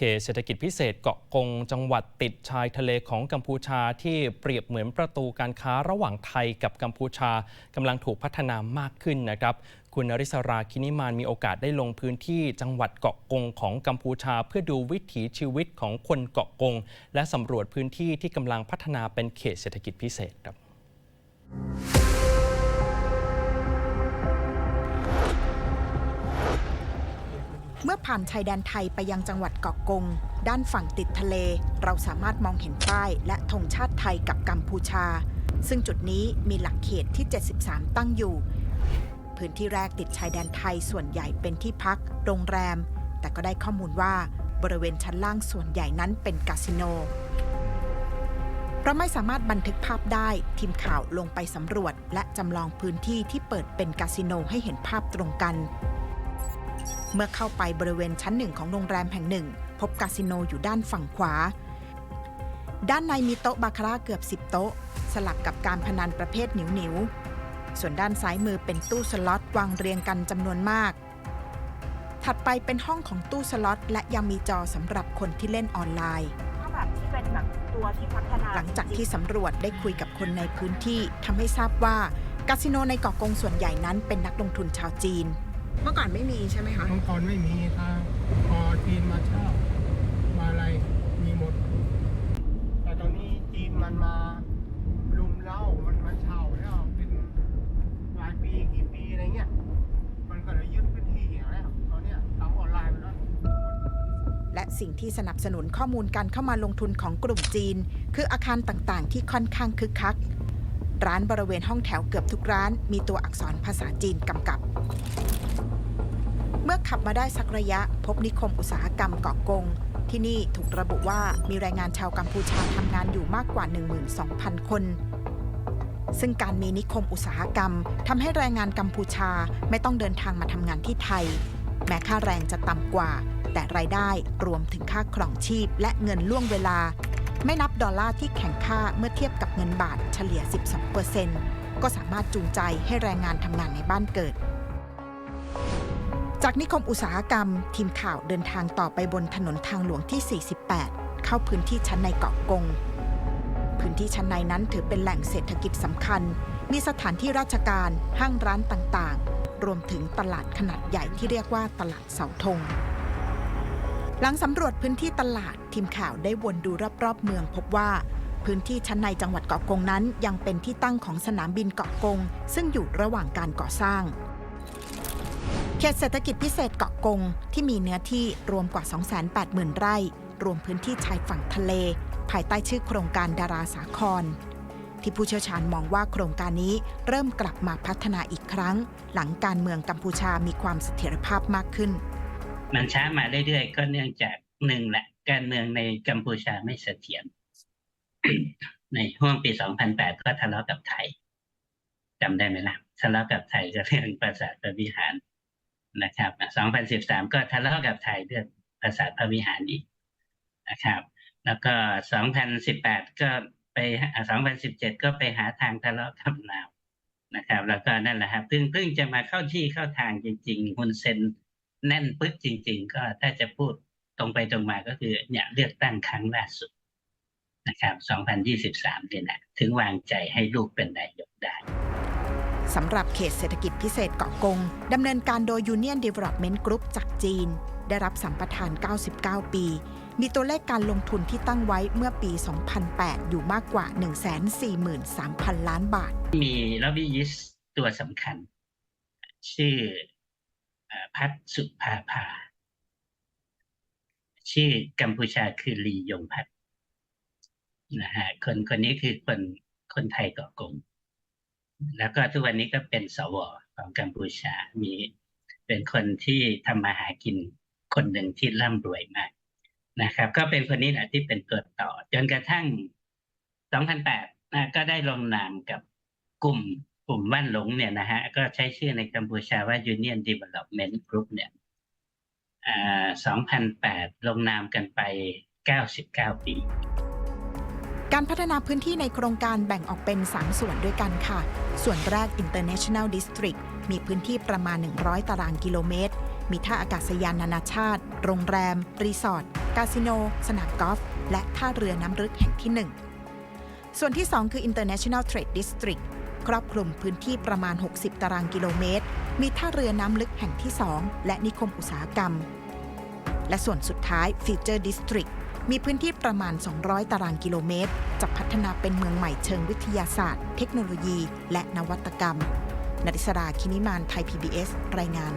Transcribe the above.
เขตเศรษฐกิจพิเศษเกาะกง จังหวัดติดชายทะเลของกัมพูชาที่เปรียบเหมือนประตูการค้าระหว่างไทยกับกัมพูชากำลังถูกพัฒนามากขึ้นนะครับ คุณนริศราคินิมานมีโอกาสได้ลงพื้นที่จังหวัดเกาะกงของกัมพูชา เพื่อดูวิถีชีวิตของคนเกาะกง และสำรวจพื้นที่ที่กำลังพัฒนาเป็นเขตเศรษฐกิจพิเศษครับ เมื่อผ่านชายแดนไทยไปยังจังหวัดเกาะกง ด้านฝั่งติดทะเล เราสามารถมองเห็นป้ายและธงชาติไทยกับกัมพูชา ซึ่งจุดนี้มีหลักเขตที่ 73 ตั้งอยู่ พื้นที่แรกติดชายแดนไทยส่วนใหญ่เป็นที่พัก โรงแรม แต่ก็ได้ข้อมูลว่าบริเวณชั้นล่างส่วนใหญ่นั้นเป็นคาสิโนเราไม่สามารถบันทึกภาพได้ทีมข่าวลงไปสำรวจ และจำลองพื้นที่ที่เปิดเป็นคาสิโนให้เห็นภาพตรงกัน เมื่อเข้าไปบริเวณชั้นหนึ่งของโรงแรมแห่งหนึ่ง พบคาสิโนอยู่ด้านฝั่งขวา ด้านในมีโต๊ะบาคาร่าเกือบ 10 โต๊ะ สลับกับการพนันประเภทหนิวหนิวๆส่วนด้านซ้ายมือเป็นตู้สล็อตวางเรียงกันจำนวนมาก ถัดไปเป็นห้องของตู้สล็อตและยังมีจอสำหรับคนที่เล่นออนไลน์ ถ้าแบบที่เป็นแบบตัวที่พัฒนาหลังจากที่สำรวจได้คุยกับคนในพื้นที่ทำให้ทราบว่าคาสิโนในเกาะกงส่วนใหญ่นั้นเป็นนักลงทุนชาวจีน เมื่อก่อนไม่มีใช่ไหมคะ เมื่อก่อนไม่มีทางพอจีนมาเช่ามาอะไรมีหมด แต่ตอนนี้จีนมันมาลุมเล่ามันมาเช่าแล้วเป็นหลายปีกี่ปีอะไรเงี้ยมันก็เลยยึดพื้นที่อย่างแล้วตอนเนี้ยทำออนไลน์ไปแล้วและสิ่งที่สนับสนุนข้อมูลการเข้ามาลงทุนของกลุ่มจีน คืออาคารต่างๆ ที่ค่อนข้างคึกคัก ร้านบริเวณห้องแถวเกือบทุกร้าน มีตัวอักษรภาษาจีนกำกับ มื่อขับมาได้สักระยะ พบนิคมอุตสาหกรรมเกาะกง ที่นี่ถูกระบุว่ามีแรงงานชาวกัมพูชาทำงานอยู่มากกว่า 12,000 คน ซึ่งการมีนิคมอุตสาหกรรมทำให้แรงงานกัมพูชาไม่ต้องเดินทางมาทำงานที่ไทย แม้ค่าแรงจะต่ำกว่า แต่รายได้รวมถึงค่าครองชีพและเงินล่วงเวลา ไม่นับดอลลาร์ที่แข็งค่าเมื่อเทียบกับเงินบาทเฉลี่ย 12%ก็สามารถจูงใจให้แรงงานทำงานในบ้านเกิด จากนิคมอุตสาหกรรม ทีมข่าวเดินทางต่อไปบนถนนทางหลวงที่ 48 เข้าพื้นที่ชั้นในเกาะกง พื้นที่ชั้นในนั้นถือเป็นแหล่งเศรษฐกิจสำคัญ มีสถานที่ราชการห้างร้านต่างๆ รวมถึงตลาดขนาดใหญ่ที่เรียกว่าตลาดเสาธง หลังสำรวจพื้นที่ตลาดทีมข่าวได้วนดูรอบๆเมืองพบว่าพื้นที่ชั้นในจังหวัดเกาะกงนั้น ยังเป็นที่ตั้งของสนามบินเกาะกง ซึ่งอยู่ระหว่างการก่อสร้าง เขตเศรษฐกิจพิเศษเกาะกง ที่มีเนื้อที่รวมกว่า 280,000 ไร่ รวมพื้นที่ชายฝั่งทะเล ภายใต้ชื่อโครงการดาราสาคร ที่ผู้เชี่ยวชาญมองว่าโครงการนี้เริ่มกลับมาพัฒนาอีกครั้ง หลังการเมืองกัมพูชามีความเสถียรภาพมากขึ้น มันช้ามาเรื่อยๆก็เนื่องจากหนึ่งแหละการเมืองในกัมพูชาไม่เสถียรในห่วงปี 2008 ก็ทะเลาะกับไทยจำได้ไหมล่ะทะเลาะกับไทยก็เรื่องภาษาทพระวิหาร นะครับ 2013 ก็ทะเลาะกับไทยเรื่องภาษาทพระวิหารอีกนะครับ แล้วก็ 2018 ก็ไป 2017 ก็ไปหาทางทะเลาะกับลาวนะครับ แล้วก็นั่นแหละครับเพิ่งเพิ่งจะมาเข้าที่เข้าทางจริงๆฮุนเซนแน่นปึ๊กจริง ๆ ก็ถ้าจะพูดตรงไปตรงมาก็คือเนี่ยเลือกตั้งครั้งล่าสุดนะครับ 2023 เนี่ยนะถึงวางใจให้ลูกเป็นนายกได้ สำหรับเขตเศรษฐกิจพิเศษเกาะกงดำเนินการโดย Union Development Group จากจีน ได้รับสัมปทาน 99 ปี มีตัวเลขการลงทุนที่ตั้งไว้เมื่อปี 2008 อยู่มากกว่า 143,000 ล้านบาท มีลอบบี้ยิสตัวสำคัญ ชื่อเอ่อพัฒสุภาภา ชื่อกัมพูชาคือลียงพัฒนะฮะคนคนนี้คือคนคนไทยเกาะกง แล้วก็ทุกวันนี้ก็เป็นสวของกัมพูชา มีเป็นคนที่ทำมาหากินคนหนึ่งที่ร่ำรวยมากนะครับ ก็เป็นคนนี้แหละที่เป็นตัวต่อ จนกระทั่ง 2008นะก็ได้ลงนามกับกลุ่มกลุ่มว่านหลงเนี่ยนะฮะ ก็ใช้ชื่อในกัมพูชาว่า Union Development Group เนี่ย2008 ลงนามกันไป 99 ปี การพัฒนาพื้นที่ในโครงการแบ่งออกเป็น 3 ส่วนด้วยกันค่ะ ส่วนแรก International District มีพื้นที่ประมาณ 100 ตารางกิโลเมตร มีท่าอากาศยานนานาชาติ โรงแรม รีสอร์ท คาสิโน สนามกอล์ฟ และท่าเรือน้ำลึกแห่งที่ 1 ส่วนที่ 2 คือ International Trade District ครอบคลุมพื้นที่ประมาณ 60 ตารางกิโลเมตร มีท่าเรือน้ำลึกแห่งที่ 2 และนิคมอุตสาหกรรม และส่วนสุดท้าย Future District มีพื้นที่ประมาณ 200 ตารางกิโลเมตร จะพัฒนาเป็นเมืองใหม่เชิงวิทยาศาสตร์ เทคโนโลยี และนวัตกรรมนริศราคินิมานไทย PBS รายงาน